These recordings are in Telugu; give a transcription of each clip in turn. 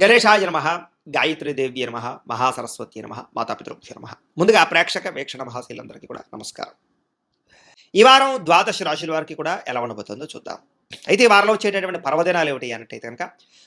గణేశాయ నమ గాయత్రీదేవి నమ మహాసరస్వతి నమ మాతాపితృభ్య నమ. ముందుగా ప్రేక్షక వీక్షణ మహాశీలందరికీ కూడా నమస్కారం. ఈ వారం ద్వాదశ రాశుల వారికి కూడా ఎలా ఉండబోతుందో చూద్దాం. అయితే ఈ వారంలో వచ్చేటటువంటి పర్వదినాలు ఏమిటి అన్నట్టయితే కనుక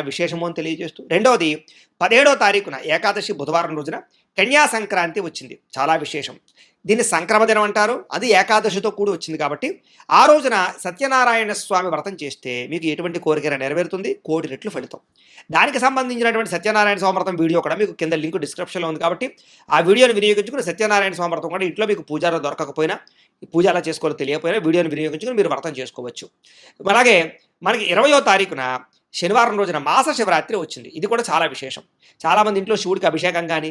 విశేషము అని తెలియజేస్తూ రెండవది పదిహేడో తారీఖున ఏకాదశి బుధవారం రోజున కన్యా సంక్రాంతి వచ్చింది. చాలా విశేషం. దీన్ని సంక్రమదినం అంటారు. అది ఏకాదశితో కూడి వచ్చింది కాబట్టి ఆ రోజున సత్యనారాయణ స్వామి వ్రతం చేస్తే మీకు ఎటువంటి కోరిక నెరవేరుతుంది. కోటి రెట్లు ఫలితం. దానికి సంబంధించినటువంటి సత్యనారాయణ స్వామి వ్రతం వీడియో కూడా మీకు కింద లింక్ డిస్క్రిప్షన్లో ఉంది కాబట్టి ఆ వీడియోని వినియోగించుకుని సత్యనారాయణ స్వామి వ్రతం కూడా ఇంట్లో మీకు పూజారా దొరకకపోయినా ఈ పూజ ఎలా చేసుకోవాలో తెలియకపోయినా వీడియోని వినియోగించుకుని మీరు వ్రతం చేసుకోవచ్చు. అలాగే మనకి ఇరవయో తారీఖున శనివారం రోజున మాస శివరాత్రి వచ్చింది. ఇది కూడా చాలా విశేషం. చాలామంది ఇంట్లో శివుడికి అభిషేకం కానీ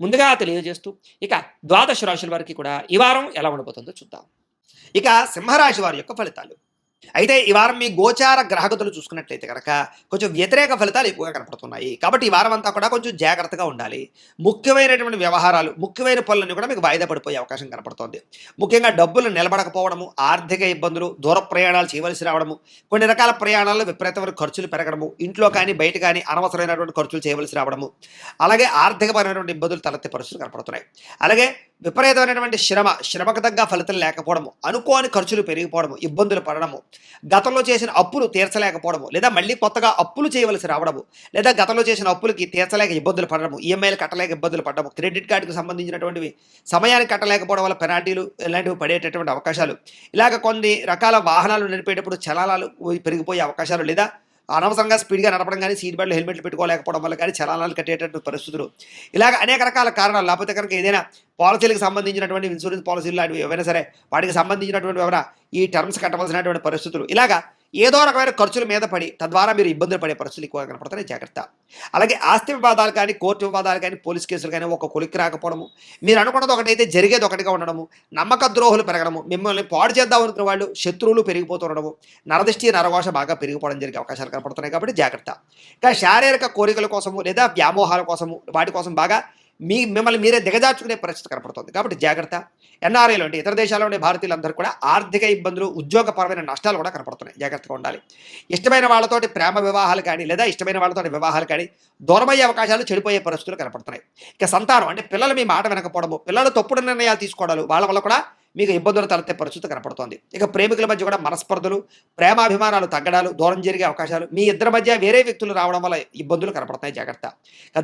ముందుగా తెలియజేస్తూ ఇక ద్వాదశ రాశుల వారికి కూడా ఈ వారం ఎలా ఉండబోతుందో చూద్దాం. ఇక సింహరాశి వారి యొక్క ఫలితాలు. అయితే ఈ వారం మీ గోచార గ్రహగతులు చూసుకున్నట్లయితే కనుక కొంచెం వ్యతిరేక ఫలితాలు ఎక్కువగా కనపడుతున్నాయి. కాబట్టి ఈ వారం అంతా కూడా కొంచెం జాగ్రత్తగా ఉండాలి. ముఖ్యమైనటువంటి వ్యవహారాలు ముఖ్యమైన పనులన్నీ కూడా మీకు వాయిదా పడిపోయే అవకాశం కనపడుతోంది. ముఖ్యంగా డబ్బులు నిలబడకపోవడము ఆర్థిక ఇబ్బందులు దూర ప్రయాణాలు చేయవలసి రావడము కొన్ని రకాల ప్రయాణాల్లో విపరీతమైన ఖర్చులు పెరగడము ఇంట్లో కానీ బయట కానీ అనవసరమైనటువంటి ఖర్చులు చేయవలసి రావడము అలాగే ఆర్థికపరమైనటువంటి ఇబ్బందులు తలెత్తే పరిస్థితులు కనపడుతున్నాయి. అలాగే విపరీతమైనటువంటి శ్రమ శ్రమకు తగ్గ ఫలితం లేకపోవడము అనుకోని ఖర్చులు పెరిగిపోవడము ఇబ్బందులు పడడము గతంలో చేసిన అప్పులు తీర్చలేకపోవడము లేదా మళ్ళీ కొత్తగా అప్పులు చేయవలసి రావడము లేదా గతంలో చేసిన అప్పులకి తీర్చలేక ఇబ్బందులు పడడము ఈఎంఐలు కట్టలేక ఇబ్బందులు పడడము క్రెడిట్ కార్డుకు సంబంధించినటువంటివి సమయానికి కట్టలేకపోవడం వల్ల పెనాల్టీలు ఇలాంటివి పడేటటువంటి అవకాశాలు. ఇలాగ కొన్ని రకాల వాహనాలు నడిపేటప్పుడు చలానాలు పెరిగిపోయే అవకాశాలు లేదా అనవసరంగా స్పీడ్గా నడపడం కానీ సీట్ బెల్ట్ హెల్మెట్లు పెట్టుకోలేకపోవడం వల్ల కానీ చలానాలు కట్టేటటువంటి పరిస్థితులు. ఇలాగ అనేక రకాల కారణాలు. లేకపోతే కనుక ఏదైనా పాలసీలకు సంబంధించినటువంటి ఇన్సూరెన్స్ పాలసీలు లాంటివి ఏవైనా సరే వాటికి సంబంధించినటువంటి ఎవరైనా ఈ టర్మ్స్ కట్టవలసినటువంటి పరిస్థితులు. ఇలాగా ఏదో రకమైన ఖర్చుల మీద పడి తద్వారా మీరు ఇబ్బందులు పడే పరిస్థితులు ఎక్కువగా కనపడుతున్నాయి జాగ్రత్త. అలాగే ఆస్తి వివాదాలు కానీ కోర్టు వివాదాలు కానీ పోలీస్ కేసులు కానీ ఒక కొలిక్కి రాకపోవడము మీరు అనుకున్నది ఒకటైతే జరిగేది ఒకటిగా ఉండడము నమ్మక ద్రోహులు పెరగడము మిమ్మల్ని పాడు చేద్దాం అనుకున్న వాళ్ళు శత్రువులు పెరిగిపోతుండడము నరదృష్టి నరఘోష బాగా పెరిగిపోవడం జరిగే అవకాశాలు కనపడుతున్నాయి కాబట్టి జాగ్రత్త. ఇంకా శారీరక కోరికల కోసము లేదా వ్యామోహాల కోసము వాటి కోసం బాగా మీ మిమ్మల్ని మీరే దిగజార్చుకునే పరిస్థితి కనపడుతుంది. కాబట్టి జాగ్రత్త. ఎన్ఆర్ఐలో అంటే ఇతర దేశాల్లో ఉండే భారతీయులందరూ కూడా ఆర్థిక ఇబ్బందులు ఉద్యోగపరమైన నష్టాలు కూడా కనపడుతున్నాయి. జాగ్రత్తగా ఉండాలి. ఇష్టమైన వాళ్ళతోటి ప్రేమ వివాహాలు కానీ లేదా ఇష్టమైన వాళ్ళతోటి వివాహాలు కానీ దూరమయ్యే అవకాశాలు చెడిపోయే పరిస్థితులు కనపడుతున్నాయి. ఇక సంతానం అంటే పిల్లలు మీ మాట వినకపోవడము పిల్లలు తప్పుడు నిర్ణయాలు తీసుకోవడాలు వాళ్ళ వల్ల కూడా మీకు ఇబ్బందులు తలెత్తే పరిస్థితి కనపడుతోంది. ఇక ప్రేమికుల మధ్య కూడా మనస్పర్ధలు ప్రేమాభిమానాలు తగ్గడాలు దూరం జరిగే అవకాశాలు మీ ఇద్దరి మధ్య వేరే వ్యక్తులు రావడం వల్ల ఇబ్బందులు కనపడతాయి జాగ్రత్త.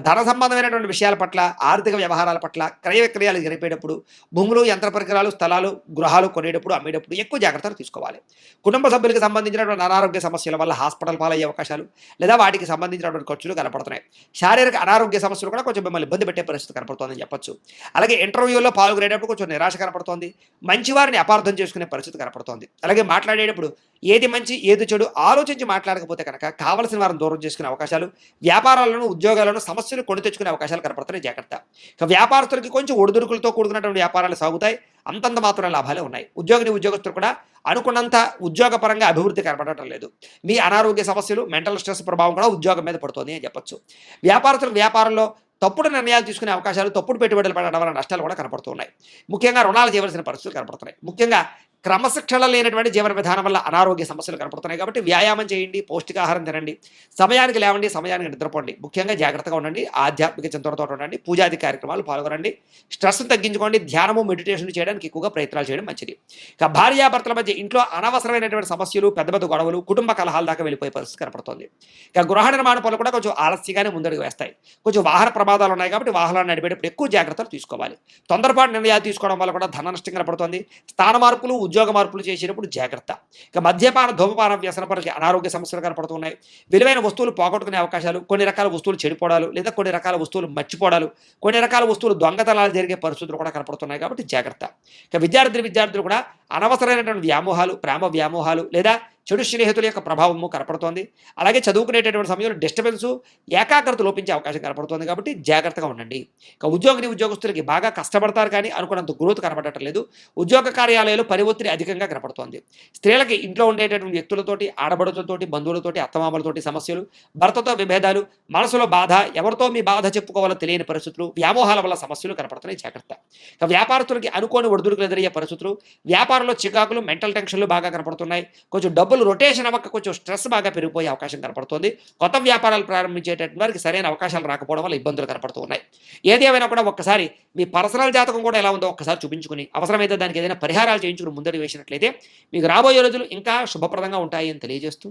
ధన సంబంధమైనటువంటి విషయాల పట్ల ఆర్థిక వ్యవహారాల పట్ల క్రయ విక్రయాలు జరిపేటప్పుడు భూములు యంత్ర పరికరాలు స్థలాలు గృహాలు కొనేటప్పుడు అమ్మేటప్పుడు ఎక్కువ జాగ్రత్తలు తీసుకోవాలి. కుటుంబ సభ్యులకు సంబంధించినటువంటి అనారోగ్య సమస్యల వల్ల హాస్పిటల్ పాలయ్యే అవకాశాలు లేదా వాటికి సంబంధించినటువంటి ఖర్చులు కనపడుతున్నాయి. శారీరక అనారోగ్య సమస్యలు కూడా కొంచెం మిమ్మల్ని ఇబ్బంది పెట్టే పరిస్థితి కనపడుతుందని చెప్పొచ్చు. అలాగే ఇంటర్వ్యూలో పాల్గొనేటప్పుడు కొంచెం నిరాశ కనపడుతోంది. మంచివారిని అపార్థం చేసుకునే పరిస్థితి కనపడుతోంది. అలాగే మాట్లాడేటప్పుడు ఏది మంచి ఏది చెడు ఆలోచించి మాట్లాడకపోతే కనుక కావలసిన వారిని దూరం చేసుకునే అవకాశాలు వ్యాపారాలను ఉద్యోగాలను సమస్యలు కొని తెచ్చుకునే అవకాశాలు కనపడుతున్నాయి. జాగ్రత్త. ఇక వ్యాపారస్తులకి కొంచెం ఒడిదుడుకులతో కూడుకున్నటువంటి వ్యాపారాలు సాగుతాయి. అంతంత మాత్రం లాభాలే ఉన్నాయి. ఉద్యోగిని ఉద్యోగస్తులు కూడా అనుకున్నంత ఉద్యోగపరంగా అభివృద్ధి కనపడటం లేదు. మీ అనారోగ్య సమస్యలు మెంటల్ స్ట్రెస్ ప్రభావం కూడా ఉద్యోగం మీద పడుతుంది అని చెప్పొచ్చు. వ్యాపారస్తులకు వ్యాపారంలో తప్పుడు నిర్ణయాలు తీసుకునే అవకాశాలు తప్పుడు పెట్టుబడులు పడడం వల్ల నష్టాలు కూడా కనపడుతున్నాయి. ముఖ్యంగా రుణాలు చేయవలసిన పరిస్థితులు కనపడుతున్నాయి. ముఖ్యంగా క్రమశిక్షణ లేనటువంటి జీవన విధానం వల్ల అనారోగ్య సమస్యలు కనపడుతున్నాయి కాబట్టి వ్యాయామం చేయండి పౌష్టికాహారం తినండి. సమయానికి లేవండి సమయానికి నిద్రపోండి. ముఖ్యంగా జాగ్రత్తగా ఉండండి ఆధ్యాత్మిక చింతనతో ఉండండి పూజాది కార్యక్రమాలు పాల్గొనండి. స్ట్రెస్ తగ్గించుకోండి ధ్యానము మెడిటేషన్ చేయడానికి ఎక్కువగా ప్రయత్నాలు చేయడం మంచిది. ఇక భార్యాభర్తల మధ్య ఇంట్లో అనవసరమైనటువంటి సమస్యలు పెద్ద పెద్ద గొడవలు కుటుంబ కలహాల దాకా వెళ్ళిపోయే పరిస్థితి కనపడుతుంది. ఇక గృహ నిర్మాణ పనులు కూడా కొంచెం ఆలస్యంగానే ముందడుగు వేస్తాయి. కొంచెం వాహన ప్రమాదాలు ఉన్నాయి కాబట్టి వాహనాలు నడిపేటప్పుడు ఎక్కువ జాగ్రత్తలు తీసుకోవాలి. తొందరపాటు నిర్ణయాలు తీసుకోవడం వల్ల కూడా ధన నష్టం కనపడుతుంది. స్థాన మార్పులు ఉద్యోగ మార్పులు చేసేటప్పుడు జాగ్రత్త. ఇక మద్యపాన ధూమపాన వ్యసన అనారోగ్య సమస్యలు కనపడుతున్నాయి. విలువైన వస్తువులు పోగొట్టుకునే అవకాశాలు కొన్ని రకాల వస్తువులు చెడిపోవడాలు లేదా కొన్ని రకాల వస్తువులు మర్చిపోవడాలు కొన్ని రకాల వస్తువులు దొంగతనాలు జరిగే పరిస్థితులు కూడా కనపడుతున్నాయి కాబట్టి జాగ్రత్త. ఇక విద్యార్థులు విద్యార్థులు కూడా అనవసరమైనటువంటి వ్యామోహాలు ప్రేమ వ్యామోహాలు లేదా చెడు స్నేహితుల యొక్క ప్రభావము కనపడుతోంది. అలాగే చదువుకునేటటువంటి సమయంలో డిస్టర్బెన్సు ఏకాగ్రత లోపించే అవకాశం కనపడుతోంది కాబట్టి జాగ్రత్తగా ఉండండి. ఇక ఉద్యోగిని ఉద్యోగస్తులకి బాగా కష్టపడతారు కానీ అనుకున్నంత గ్రోత్ కనపడటం లేదు. ఉద్యోగ కార్యాలయాలు పని ఒత్తిడి అధికంగా కనపడుతోంది. స్త్రీలకి ఇంట్లో ఉండేటటువంటి వ్యక్తులతోటి ఆడబడులతోటి బంధువులతోటి అత్తమామలతోటి సమస్యలు భర్తతో విభేదాలు మనసులో బాధ ఎవరితో మీ బాధ చెప్పుకోవాలో తెలియని పరిస్థితులు వ్యామోహాల వల్ల సమస్యలు కనపడుతున్నాయి. జాగ్రత్త. ఇక వ్యాపారస్తులకి అనుకోని ఒడిదుడుకులు ఎదురయ్యే పరిస్థితులు వ్యాపారంలో చికాకులు మెంటల్ టెన్షన్లు బాగా కనపడుతున్నాయి. కొంచెం డబ్బు డబ్బులు రొటేషన్ అవ్వక కొంచెం స్ట్రెస్ బాగా పెరిగిపోయే అవకాశం కనపడుతుంది. కొత్త వ్యాపారాలు ప్రారంభించేటటువంటి వారికి సరైన అవకాశాలు రాకపోవడం వల్ల ఇబ్బందులు కనపడుతూ ఉన్నాయి. ఏది ఏమైనా కూడా ఒక్కసారి మీ పర్సనల్ జాతకం కూడా ఎలా ఉందో ఒక్కసారి చూపించుకుని అవసరమైతే దానికి ఏదైనా పరిహారాలు చేయించుకుని ముందడి వేసినట్లయితే మీకు రాబోయే రోజులు ఇంకా శుభప్రదంగా ఉంటాయి అని తెలియజేస్తూ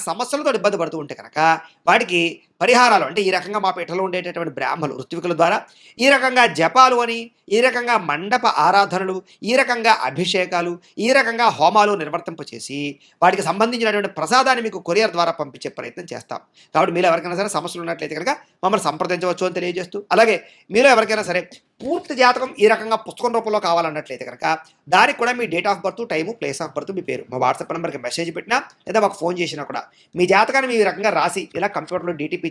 సమస్యలతో ఇబ్బంది పడుతూ ఉంటే కనుక వాడికి పరిహారాలు అంటే ఈ రకంగా మా పీఠలో ఉండేటటువంటి బ్రాహ్మలు ఋత్వికుల ద్వారా ఈ రకంగా జపాలు అని ఈ రకంగా మండప ఆరాధనలు ఈ రకంగా అభిషేకాలు ఈ రకంగా హోమాలు నిర్వర్తింపచేసి వాటికి సంబంధించినటువంటి ప్రసాదాన్ని మీకు కొరియర్ ద్వారా పంపించే ప్రయత్నం చేస్తాం. కాబట్టి మీరు ఎవరికైనా సరే సమస్యలు ఉన్నట్లయితే కనుక మమ్మల్ని సంప్రదించవచ్చు అని తెలియజేస్తూ అలాగే మీరు ఎవరికైనా సరే పూర్తి జాతకం ఈ రకంగా పుస్తకం రూపంలో కావాలన్నట్లయితే కనుక దానికి కూడా మీ date of birth time place of birth మీ పేరు. మా వాట్సాప్ నెంబర్కి మెసేజ్ పెట్టినా లేదా మాకు ఫోన్ చేసినా కూడా మీ జాతకాన్ని మీ ఈ రకంగా రాసి ఇలా కంప్యూటర్లో డీటీపీ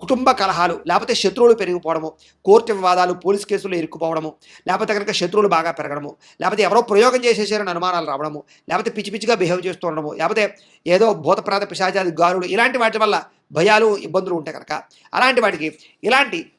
కుటుంబ కలహాలు లేకపోతే శత్రువులు పెరిగిపోవడము కోర్టు వివాదాలు పోలీస్ కేసులు ఇరుక్కుపోవడము లేకపోతే కనుక శత్రువులు బాగా పెరగడము లేకపోతే ఎవరో ప్రయోగం చేసేసారని అనుమానాలు రావడము లేకపోతే పిచ్చి పిచ్చిగా బిహేవ్ చేస్తూ ఉండడము లేకపోతే ఏదో భూతప్రాత పిశాచాది గారుడు ఇలాంటి వాటి వల్ల భయాలు ఇబ్బందులు ఉంటాయి కనుక అలాంటి వాటికి ఇలాంటి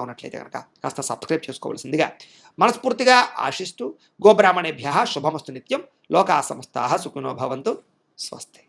ఉన్నట్లయితే కనుక కాస్త సబ్స్క్రైబ్ చేసుకోవాల్సిందిగా మనస్ఫూర్తిగా ఆశిస్తూ గోబ్రాహ్మణేభ్య శుభమస్తు నిత్యం. లోకా సమస్తా సుఖినో భవంతు. స్వస్తి.